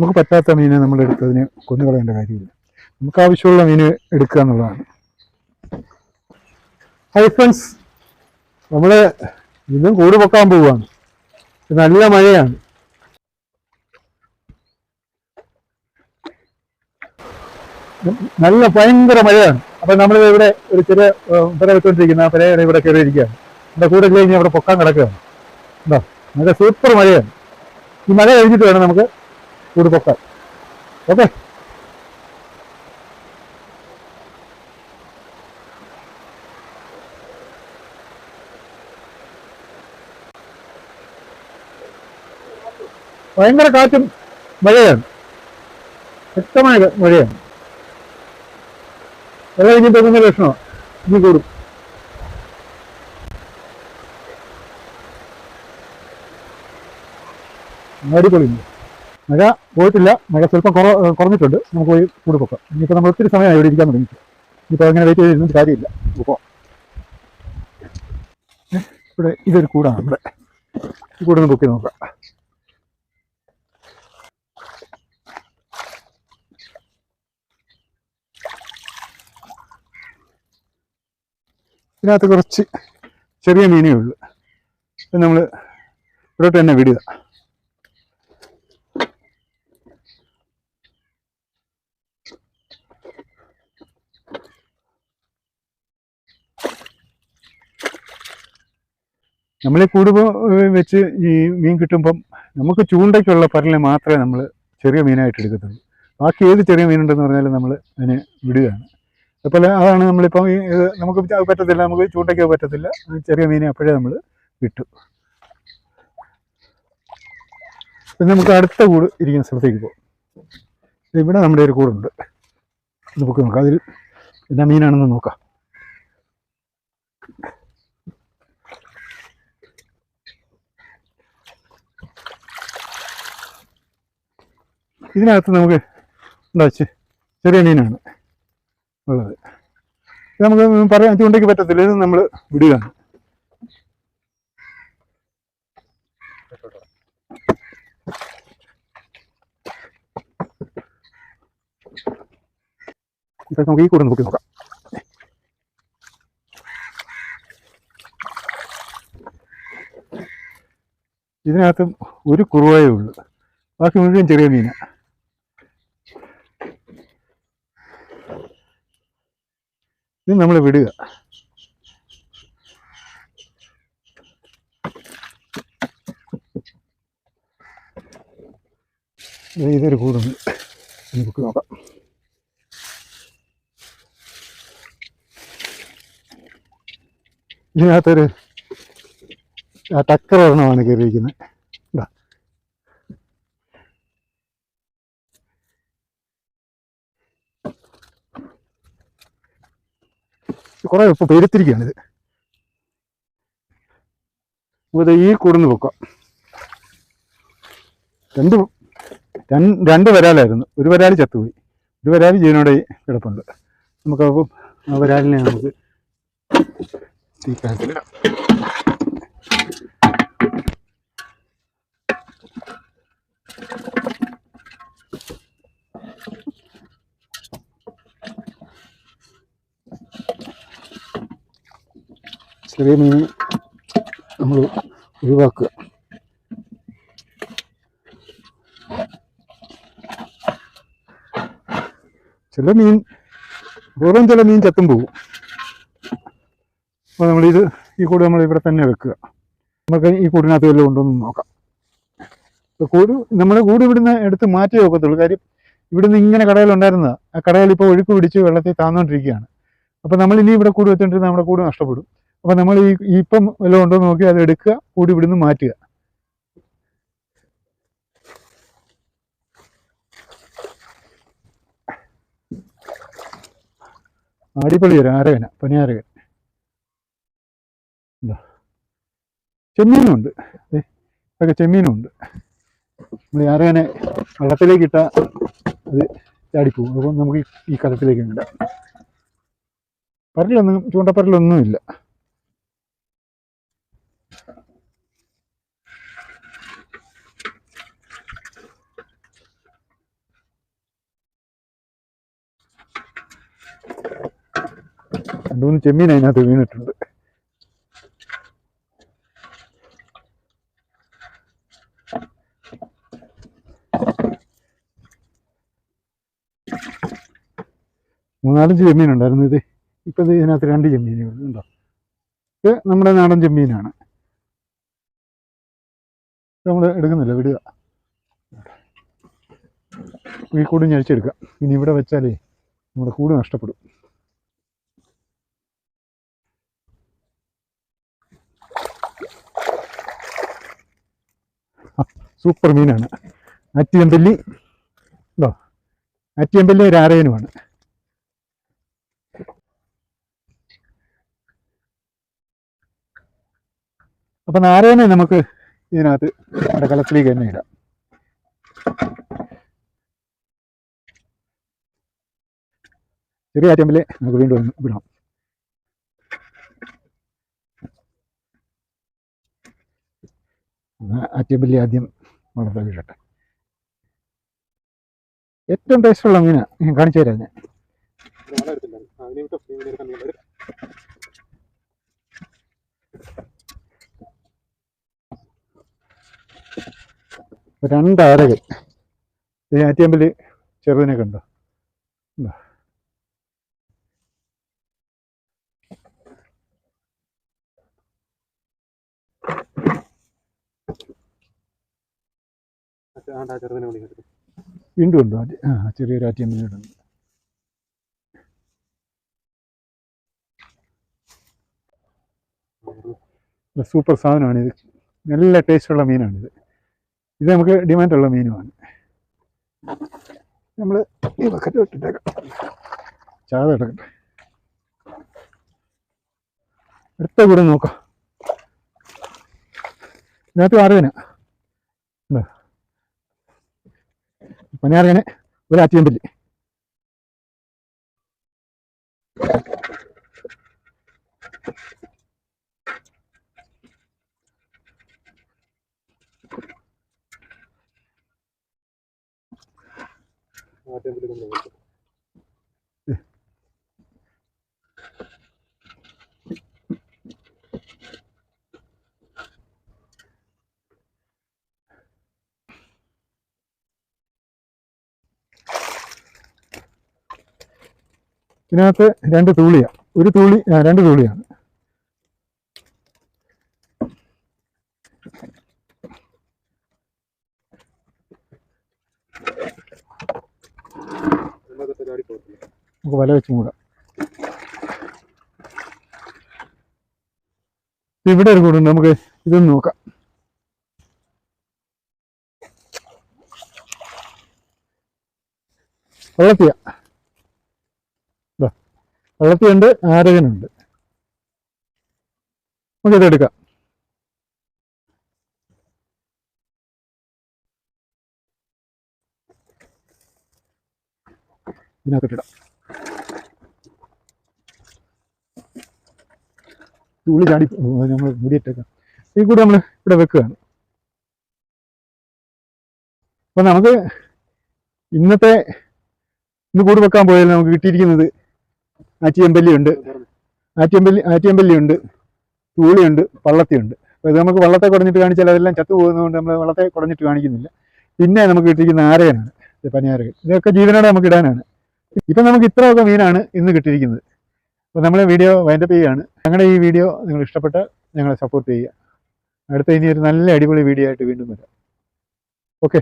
നമുക്ക് പറ്റാത്ത മീനെ നമ്മൾ എടുത്തതിനെ കൊന്നുകളയേണ്ട കാര്യമില്ല. നമുക്ക് ആവശ്യമുള്ള മീന് എടുക്കുക എന്നുള്ളതാണ്. ഹൈ ഫ്രണ്ട്സ് നമ്മൾ ഇന്നും കൂട് പൊക്കാൻ പോവുകയാണ്. നല്ല മഴയാണ്. നല്ല ഭയങ്കര മഴയാണ്. അപ്പൊ നമ്മൾ ഇവിടെ ഒരു ചെറിയ പെര വെച്ചോണ്ടിരിക്കുന്ന ആ പെരയുടെ ഇവിടെ കയറിയിരിക്കുകയാണ്. നമ്മുടെ കൂടെ കഴിഞ്ഞ് അവിടെ പൊക്കാൻ കിടക്കുകയാണ്. ഉണ്ടോ നല്ല സൂപ്പർ മഴയാണ്. ഈ മഴ കഴിഞ്ഞിട്ട് വേണം നമുക്ക് കൂട് പൊക്കാൻ ഓക്കെ? ഭയങ്കര കാറ്റും മഴയാണ്. ശക്തമായ മഴയാണ്. വെള്ളം ഇനി പോകുന്ന ലക്ഷണമാണ് ഇനി കൂടും. അടിപൊളി മഴ പോയിട്ടില്ല. മഴ സ്വല്പം കുറ കുറഞ്ഞിട്ടുണ്ട്. നമുക്ക് പോയി കൂടി പൊക്കാം. ഇനിയിപ്പോൾ നമ്മൾ ഒത്തിരി സമയമായി ഇവിടെ ഇരിക്കാൻ തുടങ്ങി. ഇനിയിപ്പോൾ അങ്ങനെ വെയിറ്റ് ചെയ്തിരുന്നിട്ട് കാര്യമില്ല. പോകാം ഇവിടെ ഇതൊരു കൂടാണ് ഇവിടെ ഈ കൂടെ ബുക്ക് ചെയ്ത് നോക്കാം. ഇതിനകത്ത് കുറച്ച് ചെറിയ മീനേ ഉള്ളൂ. നമ്മൾ ഇവിടോട്ട് തന്നെ വിടുക. നമ്മൾ കൂടു വെച്ച് ഈ മീൻ കിട്ടുമ്പം നമുക്ക് ചൂണ്ടയ്ക്കുള്ള പരലിനെ മാത്രമേ നമ്മൾ ചെറിയ മീനായിട്ട് എടുക്കത്തുള്ളൂ. ബാക്കി ഏത് ചെറിയ മീനുണ്ടെന്ന് പറഞ്ഞാലും നമ്മൾ അതിനെ വിടുകയാണ്. അതുപോലെ അതാണ് നമ്മളിപ്പം നമുക്ക് പറ്റത്തില്ല നമുക്ക് ചൂണ്ടയ്ക്കോ പറ്റത്തില്ല. ചെറിയ മീനെ അപ്പോഴേ നമ്മൾ വിട്ടു. പിന്നെ നമുക്ക് അടുത്ത കൂട് ഇരിക്കുന്ന സ്ഥലത്തേക്ക് പോകും. ഇവിടെ നമ്മുടെ ഒരു കൂടുണ്ട്. നമുക്ക് നോക്കാം. അതിൽ എന്നാ മീനാണെന്ന് നോക്കാം. ഇതിനകത്ത് നമുക്ക് എന്താ ചെ- ചെറിയ മീനാണ് ഉള്ളത്. ഇത് നമുക്ക് പറയാൻ ചൂണ്ടയ്ക്ക് പറ്റത്തില്ല. ഇത് നമ്മൾ വിടുകയാണ്. ഇതൊക്കെ നമുക്ക് ഈ കൂടെ നോക്കി നോക്കാം. ഇതിനകത്ത് ഒരു കുറുവായേ ഉള്ളൂ. ബാക്കി മുഴുവൻ ചെറിയ മീനാണ് ഇത് നമ്മൾ വിടുക. ഇതൊരു കൂടുണ്ട് നമുക്ക് നോക്കാം. ഇതിനകത്തൊരു ടക്കർ ഒരെണ്ണമാണ് കയറിയിരിക്കുന്നത് ഇതാ. കുറെ ഇപ്പൊ പെരുത്തിരിക്കുകയാണ് ഇത് ഈ കൂടുന്ന് പൊക്കാം. രണ്ട് രണ്ട് വരാലായിരുന്നു. ഒരു വരാൽ ചത്തുപോയി. ഒരു വരാൽ ജീവനോടെ കിടപ്പുണ്ട്. നമുക്ക് ആ വരാലിനെ നമുക്ക് ഈ ചെറിയ മീൻ നമ്മൾ ഒഴിവാക്കുക. ചില മീൻ വെറും ചില മീൻ ചത്തും പോകും. അപ്പോൾ നമ്മളിത് ഈ കൂട് നമ്മൾ ഇവിടെ തന്നെ വെക്കുക. നമുക്ക് ഈ കൂടിനകത്ത് വല്ലതും ഉണ്ടോ നോക്കാം. ഇപ്പോൾ കൂട് നമ്മൾ കൂട് ഇവിടുന്ന് എടുത്ത് മാറ്റി നോക്കത്തുള്ളൂ കാര്യം ഇവിടുന്ന് ഇങ്ങനെ കടയിലുണ്ടായിരുന്നതാണ് ആ കടയിൽ ഇപ്പോൾ ഒഴുക്ക് പിടിച്ച് വെള്ളത്തിൽ താന്നുകൊണ്ടിരിക്കുകയാണ് അപ്പോൾ നമ്മൾ ഇനി ഇവിടെ കൂട് വെച്ചിട്ടുണ്ടെങ്കിൽ നമ്മുടെ കൂട് നഷ്ടപ്പെടും. അപ്പോൾ നമ്മൾ ഈ ഈപ്പം വല്ലതും ഉണ്ടോ നോക്കി അത് എടുക്കുക കൂടി ഇവിടുന്ന് മാറ്റുക. ആടിപ്പള്ളി വരും ആരകന പനിയാരകൻ എന്താ ചെമ്മീനും ഉണ്ട്. ദേ, ഇതൊക്കെ ചെമ്മീനും ഉണ്ട്. നമ്മൾ ആരകനെ വെള്ളത്തിലേക്ക് ഇട്ടാൽ അത് ചാടിപ്പോവും അപ്പം നമുക്ക് ഈ- കളത്തിലേക്ക് ഇടാം. പരലൊന്നും ചൂണ്ടപ്പരലൊന്നും രണ്ടു മൂന്ന് ചെമ്മീൻ അതിനകത്ത് വീണിട്ടുണ്ട്. മൂന്നാലഞ്ച് ചെമ്മീൻ ഉണ്ടായിരുന്നു ഇത്. ഇപ്പൊ ഇത് ഇതിനകത്ത് രണ്ട് ചെമ്മീനേ ഇത് നമ്മുടെ നാടൻ ചെമ്മീനാണ്. നമ്മൾ എടുക്കുന്നില്ല വിടുക. ഈ കൂട് ഞഴിച്ചെടുക്കാം ഇനി ഇവിടെ വെച്ചാലേ നമ്മുടെ കൂട് നഷ്ടപ്പെടും ആ, സൂപ്പർ മീനാണ്. ആറ്റിയമ്പല്ലി ഉണ്ടോ ആറ്റിയമ്പല്ലി ഒരു ആരയനുമാണ് അപ്പൊ നാരായണനെ നമുക്ക് ഇതിനകത്ത് നമ്മുടെ കളത്തിലേക്ക് തന്നെ ഇടാം. ചെറിയ ആറ്റമ്പലെ നമുക്ക് വീണ്ടും വിടാം ആറ്റമ്പല്ലി ആദ്യം വളർത്താൻ വീഴട്ടെ ഏറ്റവും ടേസ്റ്റുള്ള മീനാ. ഞാൻ കാണിച്ചു തരാം ഞാൻ. രണ്ട് ആരകൾ ഈ ആറ്റിയമ്പൽ ചെറുതിനെ കണ്ടോ ഉണ്ടോ? വീണ്ടും ഉണ്ടോ ആ ചെറിയൊരു ആറ്റിയമ്പലുണ്ട് സൂപ്പർ സാധനമാണ് ഇത്. നല്ല ടേസ്റ്റുള്ള മീനാണിത്. ഇത് നമുക്ക് ഡിമാൻഡുള്ള മീനുമാണ്. നമ്മൾ ഈ ബക്കറ്റ് ഇട്ടിട്ടേക്കാം. ചാത എടുക്കട്ടെ. അടുത്ത കൂടെ നോക്കാം. ഇതിനകത്ത് ആറുകന പനിയാറുകനെ ഒരു ആറ്റിയമ്പല്ലി ഇതിനകത്ത് രണ്ട് തൂളിയാണ് ഒരു തൂളി രണ്ട് തൂളിയാണ്. നമുക്ക് വല വെച്ച് മൂടാം ഇവിടെ ഒരു കൂടുണ്ട്. നമുക്ക് ഇതൊന്ന് നോക്കാം. വെള്ളത്തിയ. വെള്ളത്തിയുണ്ട് ആരകനുണ്ട് എടുക്കാം. ഇതിനകത്തിടാം ഉള്ളി ചാടി നമ്മൾ മുടിയിട്ടേക്കാം. ഈ കൂടെ നമ്മൾ ഇവിടെ വെക്കുകയാണ്. അപ്പൊ നമുക്ക് ഇന്നത്തെ ഇന്ന് കൂട് വെക്കാൻ പോയാൽ നമുക്ക് കിട്ടിയിരിക്കുന്നത് ആറ്റിയമ്പല്ലിയുണ്ട്. ആറ്റിയമ്പല്ലി ആറ്റിയമ്പല്ലിയുണ്ട്. തൂളിയുണ്ട് പള്ളത്തിയുണ്ട് അപ്പോൾ ഇത് നമുക്ക് വള്ളത്തെ കുടഞ്ഞിട്ട് കാണിച്ചാൽ അതെല്ലാം ചത്തു പോകുന്നതുകൊണ്ട് നമ്മൾ വള്ളത്തെ കുടഞ്ഞിട്ട് കാണിക്കുന്നില്ല. പിന്നെ നമുക്ക് കിട്ടിയിരിക്കുന്ന ആരകനാണ് പനിയാരകൻ. ഇതൊക്കെ ജീവനോടെ നമുക്ക് ഇടാനാണ്. ഇപ്പം നമുക്ക് ഇത്രയൊക്കെ മീനാണ് ഇന്ന് കിട്ടിയിരിക്കുന്നത്. അപ്പോൾ നമ്മൾ വീഡിയോ വൈൻഡപ്പ് ചെയ്യുകയാണ്. ഞങ്ങളുടെ ഈ വീഡിയോ നിങ്ങൾ ഇഷ്ടപ്പെട്ട ഞങ്ങളെ സപ്പോർട്ട് ചെയ്യുക. അടുത്ത ഇനി ഒരു നല്ല അടിപൊളി വീഡിയോ ആയിട്ട് വീണ്ടും വരാം. ഓക്കെ.